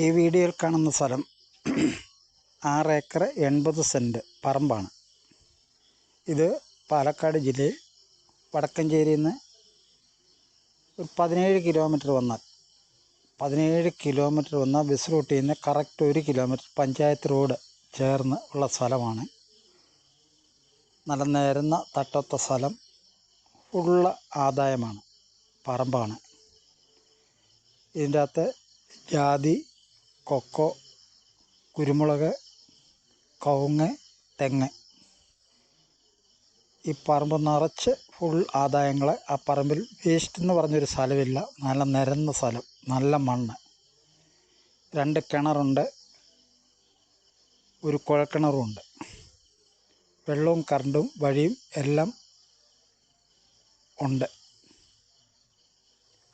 ഈ വീഡിയോയിൽ കാണുന്ന സ്ഥലം ആറ് ഏക്കർ എൺപത് സെന്റ് പറമ്പാണ്. ഇത് പാലക്കാട് ജില്ലയിൽ വടക്കഞ്ചേരിയിൽ നിന്ന് ഒരു പതിനേഴ് കിലോമീറ്റർ വന്നാൽ പതിനേഴ് കിലോമീറ്റർ വന്നാൽ ബസ് റൂട്ടിൽ നിന്ന് കറക്റ്റ് ഒരു കിലോമീറ്റർ പഞ്ചായത്ത് റോഡ് ചേർന്ന് ഉള്ള സ്ഥലമാണ്. നല്ല നേരുന്ന തട്ടത്ത സ്ഥലം ഉള്ള ആദായമാണ് പറമ്പാണ്. ഇതിന്റെ അകത്ത് ജാതി കൊക്കോ കുരുമുളക് കവുങ്ങ് തെങ്ങ്. ഈ പറമ്പ് നിറച്ച് ഫുൾ ആദായങ്ങൾ. ആ പറമ്പിൽ വേസ്റ്റ് എന്ന് പറഞ്ഞൊരു സ്ഥലമില്ല. നല്ല നിരന്ന സ്ഥലം. നല്ല മണ്ണ്. രണ്ട് കിണറുണ്ട്. ഒരു കുഴക്കിണറുമുണ്ട് വെള്ളവും കറണ്ടും വഴിയും എല്ലാം ഉണ്ട്.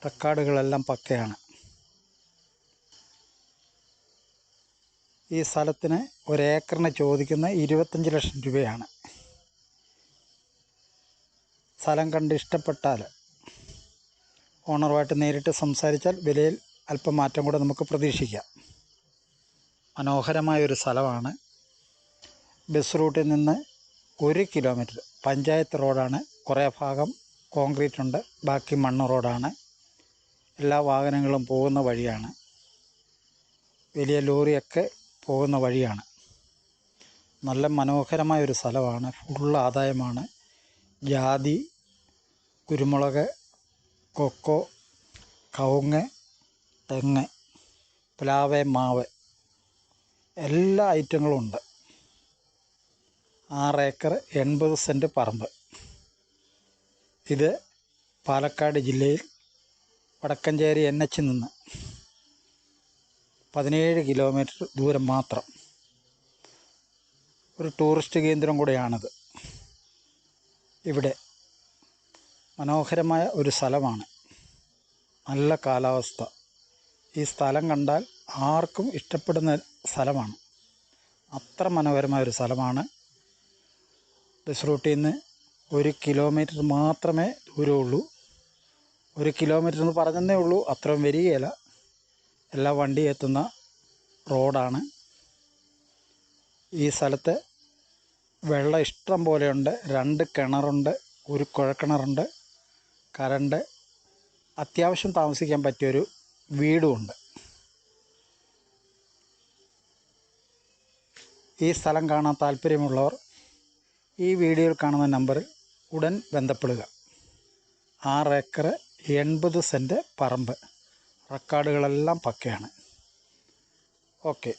റെക്കാർഡുകളെല്ലാം പക്കയാണ്. ഈ സ്ഥലത്തിന് ഒരേക്കറിന് ചോദിക്കുന്ന ഇരുപത്തഞ്ച് ലക്ഷം രൂപയാണ്. സ്ഥലം കണ്ട് ഇഷ്ടപ്പെട്ടാൽ ഓണറുമായിട്ട് നേരിട്ട് സംസാരിച്ചാൽ വിലയിൽ അല്പം മാറ്റം കൂടെ നമുക്ക് പ്രതീക്ഷിക്കാം. മനോഹരമായൊരു സ്ഥലമാണ്. ബസ് റൂട്ടിൽ നിന്ന് ഒരു കിലോമീറ്റർ പഞ്ചായത്ത് റോഡാണ്. കുറേ ഭാഗം കോൺക്രീറ്റ് ഉണ്ട്. ബാക്കി മണ്ണ് റോഡാണ്. എല്ലാ വാഹനങ്ങളും പോകുന്ന വഴിയാണ്. വലിയ ലോറിയൊക്കെ പോകുന്ന വഴിയാണ്. നല്ല മനോഹരമായ ഒരു സ്ഥലമാണ്. ഫുൾ ആദായമാണ്. ജാതി കുരുമുളക് കൊക്കോ കവുങ്ങ് തെങ്ങ് പ്ലാവ് മാവ് എല്ലാ ഐറ്റങ്ങളും ഉണ്ട്. ആറ് ഏക്കർ എൺപത് സെന്റ് പറമ്പ്. ഇത് പാലക്കാട് ജില്ലയിൽ വടക്കഞ്ചേരി എൻ എച്ചിൽ നിന്ന് പതിനേഴ് കിലോമീറ്റർ ദൂരം മാത്രം. ഒരു ടൂറിസ്റ്റ് കേന്ദ്രം കൂടെയാണത്. ഇവിടെ മനോഹരമായ ഒരു സ്ഥലമാണ്. നല്ല കാലാവസ്ഥ. ഈ സ്ഥലം കണ്ടാൽ ആർക്കും ഇഷ്ടപ്പെടുന്ന സ്ഥലമാണ്. അത്ര മനോഹരമായ ഒരു സ്ഥലമാണ്. ബസ് റൂട്ടിൽ നിന്ന് ഒരു കിലോമീറ്റർ മാത്രമേ ദൂരമുള്ളൂ. ഒരു കിലോമീറ്റർ എന്ന് പറഞ്ഞതേ ഉള്ളൂ. അത്രയും വരികയില്ല. എല്ലാ വണ്ടി എത്തുന്ന റോഡാണ്. ഈ സ്ഥലത്ത് വെള്ളം ഇഷ്ടം പോലെയുണ്ട്. രണ്ട് കിണറുണ്ട് ഒരു കുഴക്കിണറുണ്ട് കറണ്ട്. അത്യാവശ്യം താമസിക്കാൻ പറ്റിയൊരു വീടുമുണ്ട് ഈ സ്ഥലം കാണാൻ താല്പര്യമുള്ളവർ ഈ വീഡിയോയിൽ കാണുന്ന നമ്പറിൽ ഉടൻ ബന്ധപ്പെടുക. ആറ് ഏക്കർ എൺപത് സെന്റ് പറമ്പ്. റെക്കാർഡുകളെല്ലാം പക്കയാണ്. ഓക്കെ.